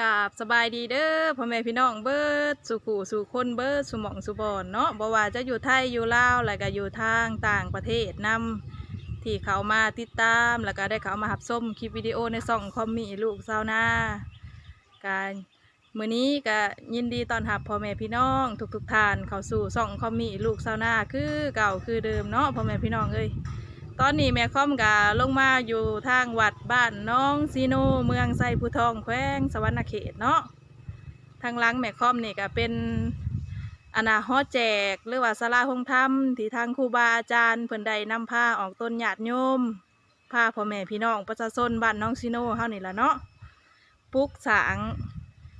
กาบสบายดีเด้อพ่อแม่พี่น้องเบิดสู่ขู่สู่คนเบิดสู่หมองสู่บอนเนาะบ่ว่าจะอยู่ไทยอยู่ลาวแล้วก็อยู่ทางต่างประเทศนำที่เขามาติดตามแล้วก็ได้เขามาหับส้มคลิปวิดีโอในซ่องคอมมีลูกสาวนาการมื้อนี้ก็ยินดีตอนรับพ่อแม่พี่น้อง ทุกๆท่านเข้าสู่ซ่องคอมมีลูกสาวนาคือเก่าคือเดิมเนาะพ่อแม่พี่น้องเอ้ย ตอนนี้แม่ค่อมกะลงมาอยู่ทางวัดบ้านน้องซีโนเมืองไซผู้ทองแขวงสวรรณเขตเนาะทางหลังแม่ค่อมนี่ก็เป็นอนาฮอดแจกหรือว่าสลาหงธรรมที่ทางครูบาอาจารย์เพิ่นได้นำผ้าออกต้นหยาดโยมผ้าพ่อแม่พี่น้องประชาชนบ้านน้องซีโนเฮานี่ละเนาะปลุกสาง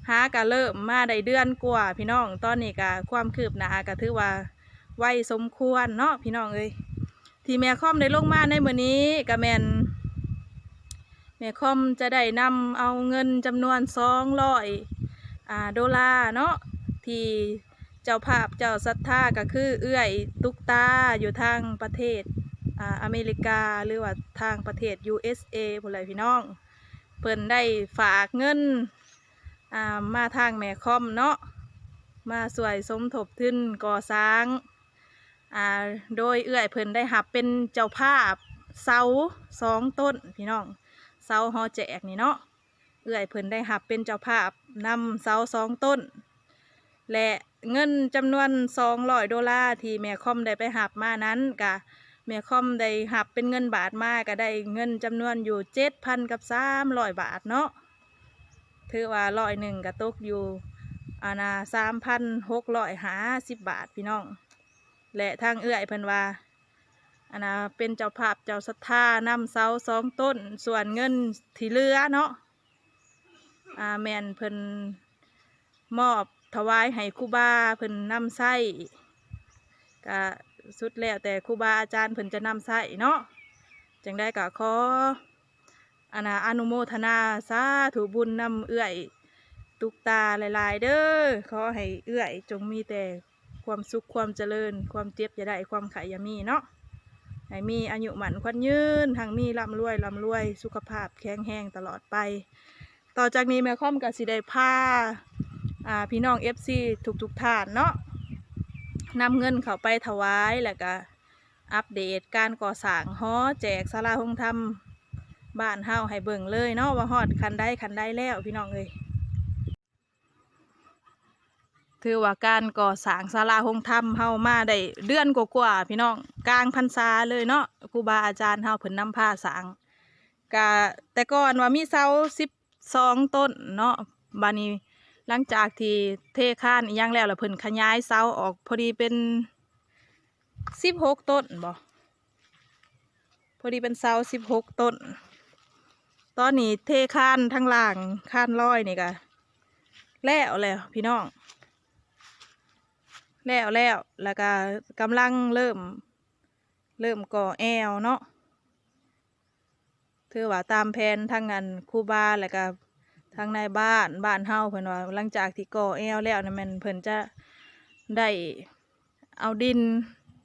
หากะเริ่มมาได้เดือนกว่าพี่น้องตอนนี้ก็ความคืบหน้าก็ถือว่าไวสมควรเนาะพี่น้องเอ้ย ที่แม่ค่อมได้ลงมาในมือนี้ก็แมนแม่ค่อมจะได้นำเอาเงินจำนวนสองร้อยดอลลาร์เนาะที่เจ้าภาพเจ้าศรัทธาก็คือเอื้อยตุกตาอยู่ทางประเทศออเมริกาหรือว่าทางประเทศ USA พุ่นเลยพี่น้อง เพิ่นได้ฝากเงินมาทางแม่คอมเนาะมาสวยสมทบทุนก่อสร้าง อ่าโดยเอื้อยเพิ่นได้หับเป็นเจ้าภาพเสาสองต้นพี่น้องเสาฮอแจกนี่เนาะเอื้อยเพิ่นได้หับเป็นเจ้าภาพนำเสาสองต้น และเงินจำนวนสองร้อยดอลลาร์ที่แม่คอมได้ไปหับมานั้นกะแม่คอมได้หับเป็นเงินบาทมาก็ได้เงินจำนวนอยู่เจ็ดพันกับสามร้อยบาทเนาะถือว่าร้อยหนึ่งก็ตกอยู่อานาสามพันหกร้อยห้าสิบบาทพี่น้อง และทางเอื้อยเพิ่นว่าอันนะเป็นเจ้าภาพเจ้าศรัทธานำเสาสองต้น ส่วนเงินที่เหลือเนาะอ่าแมนเพิ่นมอบถวายให้ครูบาเพิ่นนำไส้ก็สุดแล้วแต่ครูบาอาจารย์เพิ่นจะนำไส้เนาะจังได้ก็ขออันนะอนุโมทนาสาธุบุญนำเอื้อยตุกตาหลายๆเด้อขอให้เอื้อยจงมีแต่ ความสุขความเจริญ ความเจ็บอย่าได้ความขายอย่ามีเนาะให้มีอายุหมันควันยืนทางมีร่ำรวยร่ำรวย สุขภาพแข็งแรงตลอดไป ต่อจากนี้แม่ค่อมกับสิได้พาอ่าพี่น้องเอฟซีทุกทุกท่านเนาะนำเงินเขาไปถวายแล้วก็อัปเดตการก่อสร้างหอแจกศาลาหงธรรมบ้านเฮาให้เบิ่งเลยเนาะว่าฮอดคันได้คันได้แล้วพี่น้องเอ้ย ถือว่าการก่อสร้างศาลาหงธรรมเฮามาได้เดือนกว่าๆพี่น้องกลางพรรษาเลยเนาะครูบาอาจารย์เฮาเพิ่นนำผ้าสร้างกะแต่ก่อนว่ามีเสาสิบสองต้นเนาะบานี้หลังจากที่เทคานอีหยังแล้วแล้วเพิ่นขยายเสาออกพอดีเป็นสิบหกต้นบ่พอดีเป็นเสาสิบหกต้น ตอนนี้เทคานทั้งล่างคานร้อยนี่กะแล้วแล้วพี่น้อง แล้วแล้วแล้วก็กำลังเริ่ม เริ่มก่อแอวเนาะถือว่าตามแผนทางงานครูบาแล้วก็ทางในบ้านบ้านเฮาเพิ่นว่าหลังจากที่ก่อแอวแล้วนะมันเพิ่นจะได้เอาดิน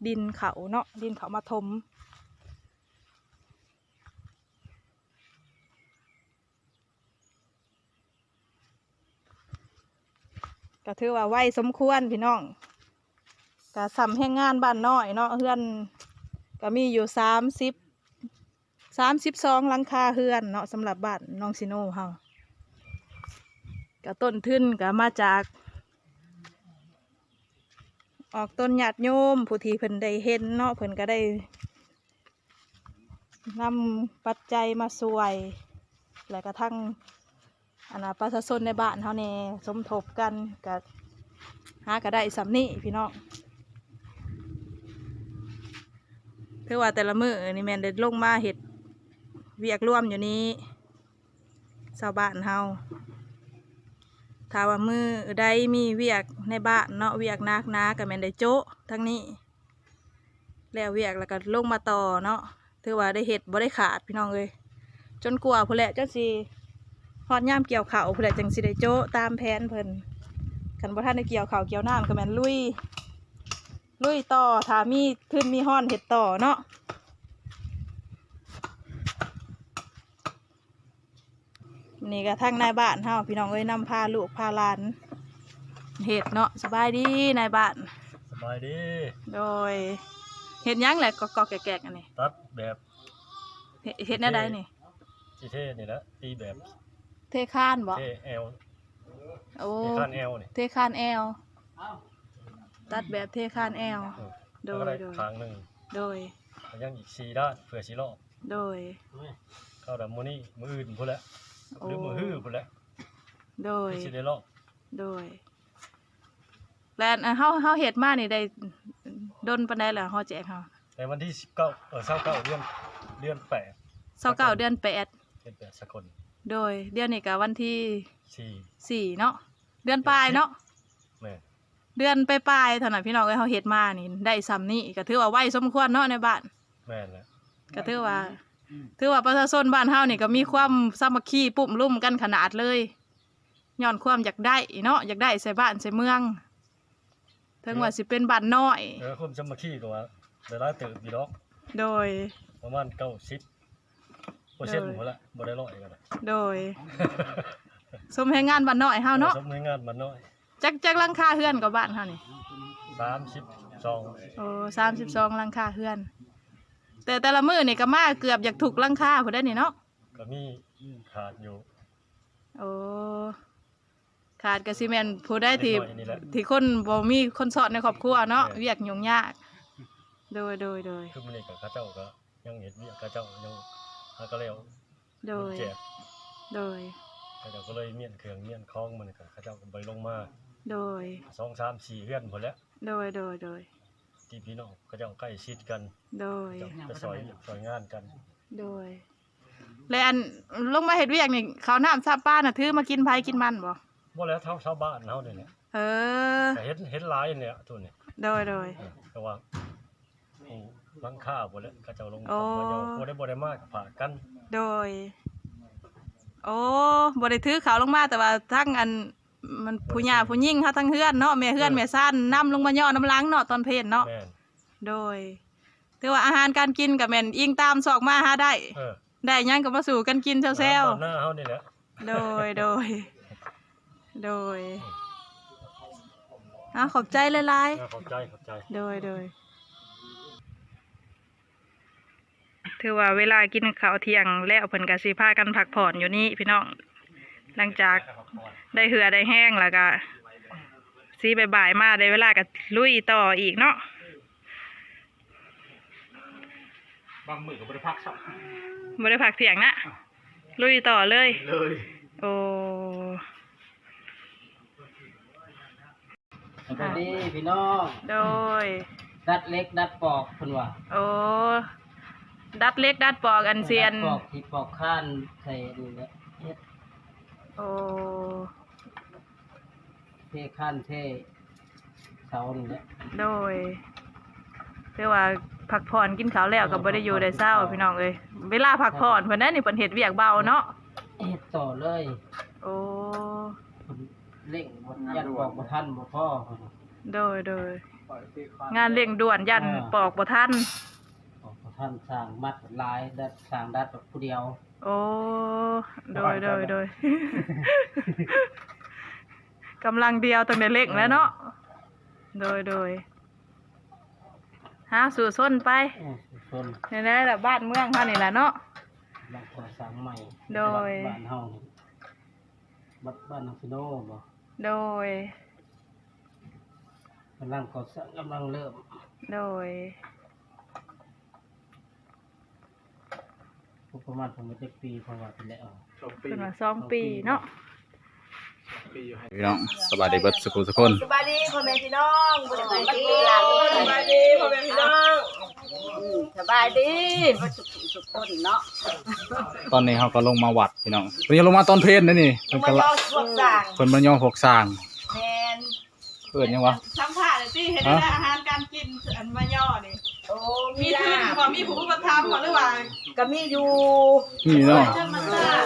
ดินเขาเนาะดินเขามาถมก็ถือว่าไวสมควรพี่น้อง ก็สำแห่งงานบ้านน้อยเนาะเฮือนก็มีอยู่สามสิบสามสิบสองหลังคาเฮือนเนาะสำหรับบ้านน้องซิโน่เฮาก็ต้นทุนก็มาจาก ออกต้นหยาดโยมผู้ที่เพิ่นได้เห็นเนาะเพิ่นก็ได้นำปัจจัยมาสวย แล้วก็ทั้งอนนะประชาชนในบ้านเฮาเนี่ยสมทบกันก็หาก็ได้สำนี่พี่น้อง ถือว่าแต่ละมือนี่แมนได้ลงมาเห็ดเวียกร่วมอยู่นี้ชาวบ้านเฮาถ้าว่ามือใดมีเวียกในบ้านเนาะเวียกนักนากับแมนได้โจะทั้งนี้ แล้วเวียกแล้วก็ลงมาต่อเนาะถือว่าได้เห็ดบ่ได้ขาดพี่น้องเลยจนกลัวพุ่นแหละจังสิฮอดย่ามเกี่ยวเข้าพุ่นแหละจังสิได้โจะตามแผนเพิ่นคันบ่ทันได้เกี่ยวเข้าเกี่ยวน้ำก็แมนลุย ลุยต่อถ้ามีขึ้นมีห้อนเห็ดต่อเนาะนี่ก็ทั้งนายบ้านเฮาพี่น้องเอ้ยนำพาลูกพาหลานเฮ็ดเนาะสบายดีนายบ้าน สบายดี โดยเฮ็ดหยังแหละก็ก็แกกๆอันนี้ตัดแบบเฮ็ดเฮ็ดแนวใดนี่ จีเท่นี่แหละตีแบบเทคานบ่เท่แอลโอ้เท่ข้านแอลนี่เทคานแอล ตัดแบบเทคานแอลเออโดแล้วก็ได้ยโดยทางหนึ่งโดย แล้วยังอีกสี่ด้านเผื่อสีรอบโดย เข้าดับมือนี่มืออื่นพุ่นแหละโอ้หรือมือฮื้อพุ่นแหละโดย ที่สิได้รอบโดย และอันเฮาเฮาเฮ็ดมานี่ได้ดนปานใดแล้วเฮาแจกเฮาในวันที่สิบเก้าเออเศร้าเก้าเดือนเดือนแปด29เดือนแปดเดือนแปดสกลโดย เดือนนี้ก็วันที่สี่สี่เนาะ เดือนปลายเนาะแม่ เดือนปลายๆเท่านั้นพี่น้องเอ้ยเฮาเฮ็ดมานี่ได้ซ้ำนี้ก็ถือว่าไวสมควรเนาะในบ้าน แม่นแหละก็ถือว่าถือว่าประชาชนบ้านเฮานี่ก็มีความสามัคคีปุ่มลุ่มกันขนาดเลยย้อนความอยากได้เนาะอยากได้ใส่บ้านใส่เมืองถึงว่าสิเป็นบ้านน้อย เออคนจะมาขี้ตัวได้ร้ายตื่นดีดอก โดย ประมาณเก้าสิบเปอร์เซ็นต์เลยพุ่นละบ่ได้ร้อยกันนะโดย สมให้งานบ้านน้อยเฮาเนาะ สมในงานมันน้อย จักจักหลังคาเฮือนกับบ้านเฮานี่สามสิบสองโอ้32หลังคาเฮือน แต่แต่ละมื้อนี่ก็มาเกือบอยากถูกหลังคาพุ่นได้นี่เนาะก็มีขาดอยู่โอ้ขาดกะสิแม่นผู้ได้ที่ เล็กน้อยนี่แหละที่คนบ่มีคนสอนในครอบครัวเนาะแม่นเวียกยุ่งยาก โดยโดยโดยคือมันนี่กับข้าเจ้าก็ยังเห็นวิข้าเจ้ายังหาก็แล้วโดยแจกโดย ข้าเจ้าก็เลยเมียนเครื่องเมียนคล้องมันกับข้าเจ้าก็ไปลงมา โดย สองสามสี่เฮือนหมดแล้วโดยโดยโดย ที่พี่น้องข้าเจ้าใกล้ชิดกันโดยเจ้าไปซอยซอยงานกันโดย และอันลงมาเฮ็ดเวียกนี่เขาวน้ำซาป้าน่ะถือมากินไผกินมันบ่บ่แล้วเท่าชาวบ้านเฮานี่แหละเออ แต่เห็นเห็นหลายเนี่ยตัวนี้โดยโดย เออแต่ว่าผู้หลังค่าบ่แล้วข้าเจ้าลงโอ้ บ่ยอมบ่ได้บ่ได้มากผ่ากันโดย โอ้บ่ได้ถือเขาวลงมาแต่ว่าทั้งอัน มันผู้หญิงผู้หญิงเฮาทั้งเฮือนเนาะแม่เฮือนแม่ซ่านนํลงมาย่อน้ำล้างเนาะตอนเพลนเนาะแม่นโดยถือว่าอาหารการกินกับแม่นอิงตามสอกมาหาได้ เออได้หยังก็มาสู่กันกินเซลบ้านหน้าเฮานี่แหละๆโดยโดย โดยอะขอบใจหลายน่าเข้าใจเข้าใจ ๆโดยโดยถือว่าเวลากินข้าวเที่ยงแล้วเพิ่นก็สิพากันพักผ่อนอยู่นี่พี่น้อง หลังจากได้เหือได้แห้งแล้วก็สีบ่ายๆมาได้เวลาก็ลุยต่ออีกเนาะบางมือก็บริพักสับบ่ได้พักเที่ยงนะลุยต่อเลย เลยโอ้สวัสดีพี่น้องโดย ดัดเล็กดัดปอกเพิ่นว่าโอ้ดัดเล็กดัดปอกอันเซียนดัดปอกที่ปอกข้านใส่นี่แหละเฮ็ด โอ้เทข้านเทเสานี่แหละโดยเรียกว่าพักผ่อนกินข้าวแล้วก็บ่ได้อยู่ได้เศร้าพี่น้องเอ้ยเวลาพักผ่อนเพิ่นนั้นนี่เพิ่นเฮ็ดเวียกเบาเนาะเฮ็ดต่อเลยโอ้เพิ่นเร่งบ่ยันปอกบ่ทันบ่พอเพิ่นว่าโดยโดยงานเร่งด่วนยันปอกบ่ทันปอกบ่ทันสร้างมัดหลายดัดสร้างดัดแบบผู้เดียว โอ้โดยโดยโดยกำลังเดียวต้องได้เร่งแล้วเนาะโดยโดยหาสู่ส้นไปเอ้อส่วนนี่แหละบ้านเมืองเฮานี่แหละเนาะหลังก่อสร้างใหม่โดยบ้านเฮานี่บ้านบ้านนาฟิโนบ่โดย กำลังก่อสร้างกำลังเริ่มโดย ประมาณผมจะปีเพราะว่าเป็นแล้วสองปีเป็นมาสองปีเนาะปีอยู่ให้พี่น้องสบายดีเบิดสุขุสุคนสบายดีพ่อแม่พี่น้องบ่ได้มากินหลานสบายดีพ่อแม่พี่น้องสบายดีบ่สุขสุขคนเนาะตอนนี้เขาก็ลงมาวัดพี่น้องเพิ่นจะลงมาตอนเพลนนี่นี่มัเพิ่นนก็บ่ละพวกสร้างเพิ่นมาย่อพวกสร้างแม่นเพิ่นยังวะทำผ่าเลยสิเห็นได้อา มีมีทุนลาบ่มีผู้อุปถัมภ์บ่หรือว่าก็มีอยู่นี่เนาะเพิ่นมาสร้าง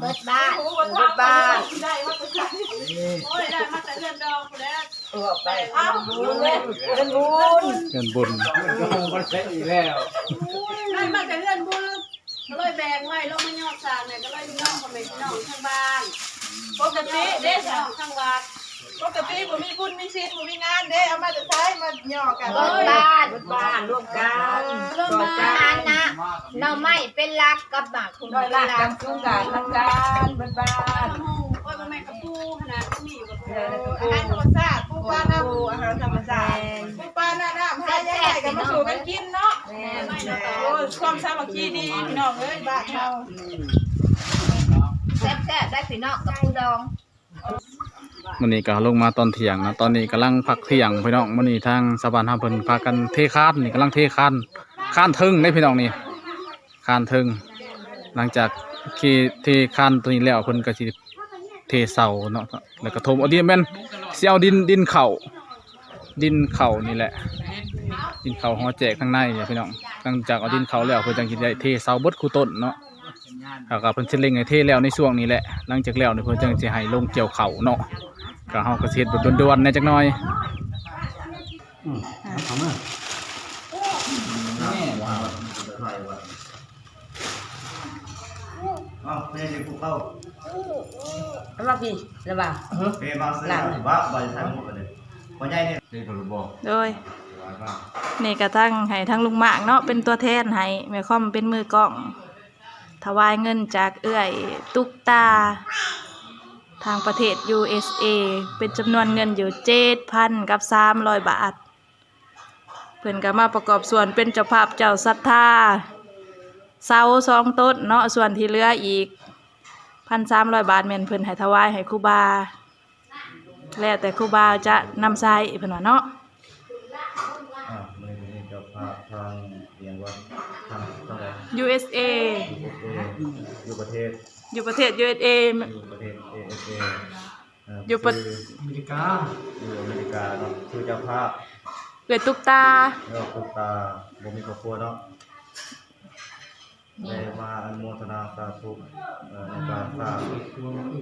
เบิดบ้านผู้อุปเบิถัมดภ์บ้านได้มาแต่ไสโอ้ยได้มาแต่เรือนดอกพุ่นแหล้วตัวไปเอ้าบุญเลยเงินบุญเงินบุญก็คงบ่ได้อีกแล้วได้มาแต่เรือนบุญก็เลยแบ่งไว้ลงมายอดสร้างเนี่ยก็เลยพี่น้องพ่อแม่พี่น้องทางบ้านปกติเด็เด้กน้องทางวัดปกติบ่มีบุญมีศีลบ่มีงานเด้เอามาจะใช้มาห ยอกกันเบิดบ้านเบิดบ้านร่วมกันเริ่มมาอันนะเราไม่เป็นรักกับหมากคุณด้อยเป็นลากรักักนทุกการทำการเบิดบ้านโอ้ยพ่อแม่กับปู่ขนาดที่มีอยู่กับเพื่อนอาหารธรรมชาติปูปลาหน้าปูอาหารธรรมชาติปูปลาหน้าน้ำหายังไงกันมาสู่กันกินเนาะโอ้ยความสามัคคีดีพี่น้องเอ้ยบ้านเฮาแซ่บๆได้พี่น้องกับผู้ดอง มื้อนี้ก็ลงมาตอนเที่ยงนะตอนนี้กำลังพักเที่ยงพี่น้องมื้อนี้ทางสะพานเฮาเพิ่นพากันเทคานนี่กำลังเทคานคานทึงได้พี่น้องนี่คานทึงหลังจากที่เทคานตัวนี้แล้วเพิ่นก็สิเทเสาเนาะแล้วก็ถมเอาดินแม่นสิเอาดินดินเข่าดินเข่านี่แหละ ดินเข่าฮอแจกข้างในเนี่ยพี่น้องหลังจากเอาดินเข่าแล้วเพิ่นจังสิได้เทเสาบดคูต้นเนาะแล้วก็เพิ่นสิเล็งให้เทแล้วในช่วงนี้แหละหลังจากแล้วเนี่ยเพิ่นจังสิให้ลงเกี่ยวเข่าเนาะ ก็เฮาก็สิเฮ็ดแบบด่วนๆในจักหน่อยอ้าวไม่ได้ภูเข้าสำหรับพี่ระบาเปมาซื้อว่าบริษัทหมดเลยพอใหญ่เนี่ยนี่ก็บอกโดยนี่กระทั่งให้ทั้งลุงมากเนาะเป็นตัวแทนให้แม่ค่อมเป็นมือกล้อง ถวายเงินจากเอื้อย ตุกตา ทางประเทศ USA เป็นจำนวนเงินอยู่เจ็ดพันกับสามร้อยบาท เพิ่นก็มาประกอบส่วนเป็นเจ้าภาพเจ้าศรัทธาเสาสองต้นเนาะส่วนที่เหลืออีกพันสามร้อยบาทแม่นเพิ่นให้ถวายให้ครูบา แล้วแต่ครูบาจะนำใช้เพิ่นว่าเนาะอ่ามือนี้เจ้าภาพทางเรียนว่าทางเท่าไหร่ USA อยู่ประเทศ อยู่ประเทศ USA อยู่ประเทศเอเอเออยู่ประอเมริกาอยู่อเมริกาเนาะคือเจ้าภาพเอื้อยตุกตา แล้วคุณตาบ่มีครอบครัวเนาะได้มาอนุโมทนาสาธุเอ่อในการสร้าง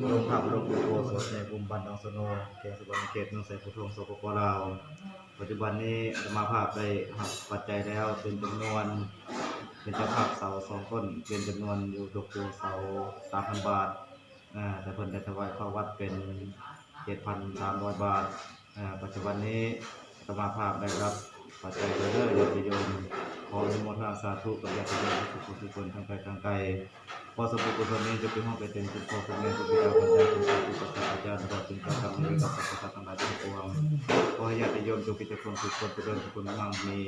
โรงภาพโรงกุโบสถในบุมบันดองสโนเขตสุวรรณเขตเมืองไสพุทงสปปลาว ปัจจุบันนี้อาตมาภาพได้หักปัจจัยแล้วเป็นจำนวน เป็นเจ้าภาพเสาสองต้นเป็นจำนวนอยู่ดอกคูเสาสามพันบาท อ่าแต่เพิ่นได้ถวายเข้าวัดเป็นเจ็ดพันสามร้อยบาทอ่าปัจจุบันนี้อาตมาภาพได้รับปัจจัยเรื่อยๆญาติโยมขออนุโมทนาสาธุกับญาติโยมทุกคนทุกคนทั้งไกลทั้งไกลขอสมบูรณ์กุศลนี้จะเป็นห้องไปเต็มคุณพ่อคุณแม่คุณบิดาคุณยายคุณตาคุณตาอาจารย์ตลอดถึงการทำในกับสัพพะทั้งหลายทั้งปวงขอให้ญาติโยมจงพิจารณาทุกคนทุกเรื่อทุกคนมั่งมี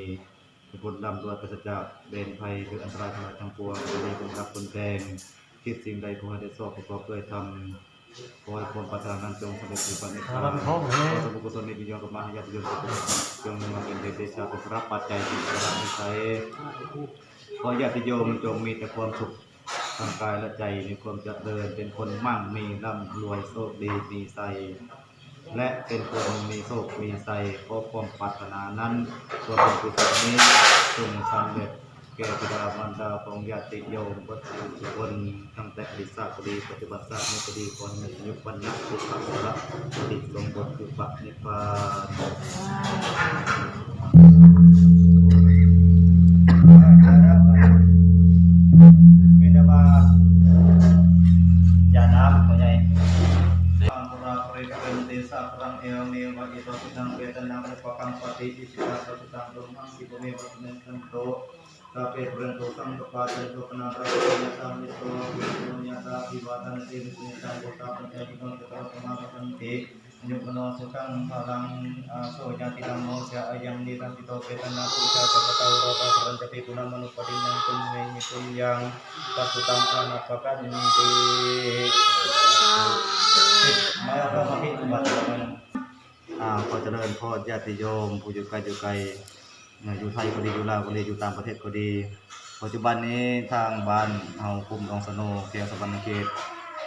ทุกคนดำรวยประสิทธิ์จากเบนภัยหรืออันตรายทั้งหลายทั้งปวงจะมีคนรับคนแดง คิดสิ่งใดขอให้ได้สอบประกอบด้วยทำขอให้ความปรารถนานั้นจงสำเร็จในปัจจุบันขอสมบูรณ์กุศลนี้ยกับมาให้ญาติโยมทุกคนจงมาเป็นเดชะเป็นรับปัจจัยที่กระทำให้ใช้ขอญาติโยมจงมีแต่ความสุขทางกายและใจมีความเจริญเป็นคนมั่งมีร่ำรวยโชคดีมีใสและเป็นคนมีโชคมีใสเพราะความปรารถนานั้นส่วนบุญกุศลนี้จงสำเร็จ แก่บิดามารดาของญาติโยมวัดทุกคนตั้งแต่อดีตชาติก็ดีปัจจุบันชาตินี้ก็ดีก่อนมียุควันนักสุขภาพปฏิสมบทคือปักนิพพานมีแต่ว่าอย่าน้ำหัวใหญ่สังฆราปริเป็นติสั สัพเพเรนโตสังกปาเจโตปนาราเนสัมมิโตวิโยญาตาภิวาทันติวิสิตังบุตตาปัญจยิโนตตะสมาสันติยุคโนสุขังพลังอาโสญาติธัมโมจะอายังนิรันติโตเปตนาปุจาจักตาวโรตาปรัญจติปุณมนุปตินังปุญเมหิปุญญังปัสสุตังอานัปปะกันติ มาพระมาพิธบัตรมันอ่าขอเจริญพ่อญาติโยมผู้อยู่ไกลอยู่ไกลเ อยู่ไทยก็ดีอยู่ลาวก็ดีอยู่ต่างประเทศก็ดี ปัจจุบันนี้ทางบ้านเฮาคุมดองสโนเขียงสวรรณเขต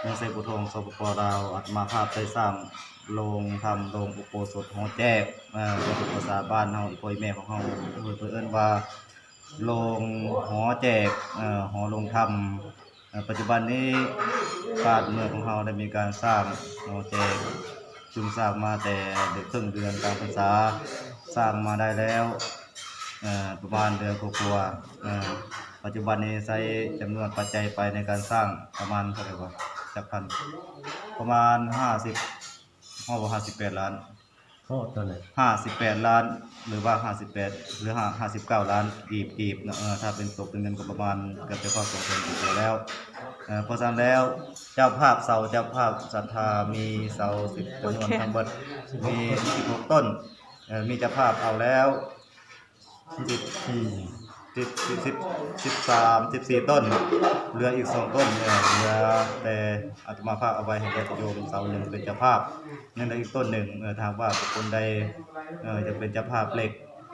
เมืองไซปุทองสปปลาวอัตมาภาพได้สร้างโรงทำโรงอุโบสถหอแจกอ่อเป็นภาษาบ้านเฮาอีกพ่อยแม่ของเฮาเพิ่นเอิ้นว่าโรงหอแจกอ่อหอโรงทำปัจจุบันนี้บ้านเมืองของเราได้มีการสร้างโมเจกจึงสร้างมาแต่เด็กครึ่งเดือนกลางพรรษาสร้างมาได้แล้ว ประมาณเดือนกว่าๆเอ่อปัจจุบันนี้ใช้จำนวนปัจจัยไปในการสร้างประมาณเท่าไหร่วะจักพันประมาณห้าสิบห้าห้าสิบแปดล้านพ่อตอนไหนห้าสิบแปดล้าน หรือว่าห้าสิบแปดหรือห้าห้าสิบเก้าล้านกีบกีบนะเออถ้าเป็นตกเป็นเงินก็ประมาณเกือบจะเข้าสองแสนกีบแล้วเออเพราะฉะนั้นแล้วเจ้าภาพเสาเจ้าภาพศรัทธามีเสาสิบจำนวนทั้งหมดมีสิบหกต้นเออมีเจ้าภาพเอาแล้ว สิบสี่สิบสิบสิบสิบสามสิบสี่ต้นเหลืออีกสองต้นเออเหลือแต่อาตมาภาพเอาไว้ให้ญาติโยมเสาหนึ่งเป็นเจ้าภาพนั่นอีกต้นหนึ่งเออทางว่าบุคคลใดเออจะเป็นเจ้าภาพเหล็ก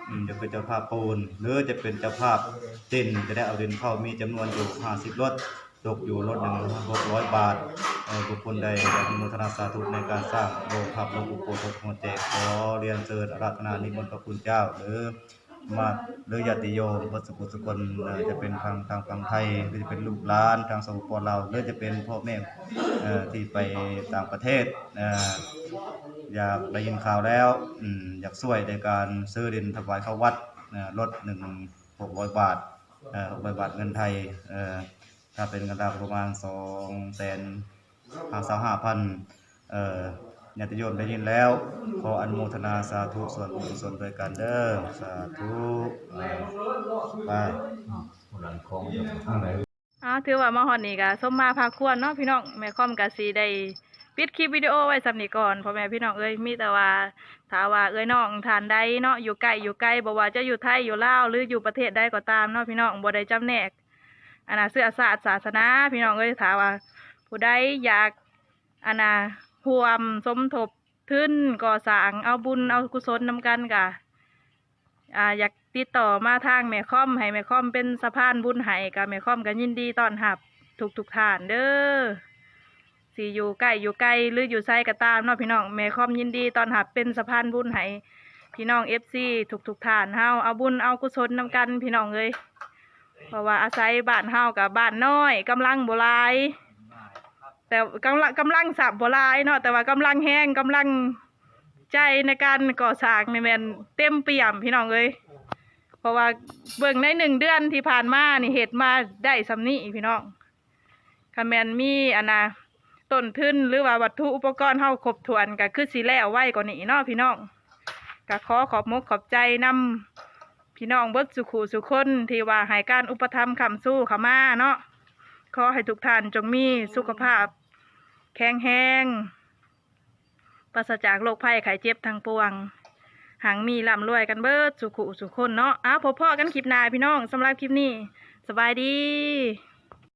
อืมจะเป็นเจ้าภาพปูนหรือจะเป็นเจ้าภาพดินจะได้เอาดินเข้ามีจำนวนอยู่50รถตกอยู่รถหนึ่งหกร้อยบาทเออบุคคลใดอยากอนุทนาสาธุในการสร้างโรงภาพลงปู่โพธิ์หัวแจกขอเรียนเชิญอาราธนานิมนต์พระคุณเจ้าหรือ มาหรือญาติโยมวัดสุขุสุคนจะเป็นทางทางฝั่งไทยหรือจะเป็นลูกหลานทางสปปลาวหรือจะเป็นพ่อแม่ที่ไปต่างประเทศอยากได้ยินข่าวแล้วอยากช่วยในการซื้อดินถวายเข้าวัดลดหนึ่งหกร้อยบาทหกร้อยบาทเงินไทยถ้าเป็นเงินดาวประมาณสองแสนห้าสาห้าพันเอ่อ ญาติโยมได้ยินแล้ว ขออนุโมทนาสาธุส่วนบุญกุศลโดวยกันเด้อสาธุไปหลังของทางไหนอ้าวถือว่ามาฮอดนี่ก็สมมาพาควรเนาะพี่น้องแม่ค่อมก็สิได้ปิดคลิปวิดีโอไว้สำนีก่อนพ่อแม่พี่น้องเอ้ยมีแต่ว่าถาว่าเอ้ยน้องทานใดเนาะอยู่ไกลอยู่ไกลบ่ว่าจะอยู่ไทยอยู่ลาวหรืออยู่ประเทศใดก็ตามเนาะพี่น้องบ่ได้จำแนกอันน่ะเสื้อศาสตร์ศาสนาพี่น้องเอ้ยถาว่าผู้ใดอยากอันน่ะ ร่วมสมทบทุนก่อสร้างเอาบุญเอากุศลนำกันกะอ่าอยากติดต่อมาทางแม่ค่อมให้แม่ค่อมเป็นสะพานบุญให้กับแม่ค่อมก็ยินดีต้อนรับทุกทุกท่านเด้อสิอยู่ใกล้อยู่ไกลหรืออยู่ไสก็ตามเนาะพี่น้องแม่ค่อมยินดีต้อนรับเป็นสะพานบุญให้พี่น้อง FC ทุกทุกท่านเฮาเอาบุญเอากุศลนำกันพี่น้องเอ้ยเพราะว่าอาศัยบ้านเฮากับบ้านน้อยกำลังบ่หลาย แต่กำลังกำลังสับบลายเนาะแต่ว่ากำลังแห้งกำลังใจในการก่อสร้างนี่แมนเต็มเปี่ยมพี่น้องเอ้ยเพราะว่าเบิ่งในหนึ่งเดือนที่ผ่านมานี่เห็ดมาได้สำนี้พี่น้องคันแมนมีอันนะต้นทุนหรือว่าวัตถุอุปกรณ์เฮาครบถ้วนก็คือสิแล้วไว้กว่านี้เนาะพี่น้องก็ขอขอบมกขอบใจนำพี่น้องเบิดสุขูสุคนที่ว่าให้การอุปถัมภ์คำสู้ขามาเนาะ ขอให้ทุกท่านจงมีสุขภาพ แข็งแรงปราศจากโรคภัยไข้เจ็บทางปวงหังมีร่ำรวยกันเบิดสุขุสุขคนเนาะอ้าวพบพ่อกันคลิปหน้าพี่น้องสำหรับคลิปนี้ สบายดี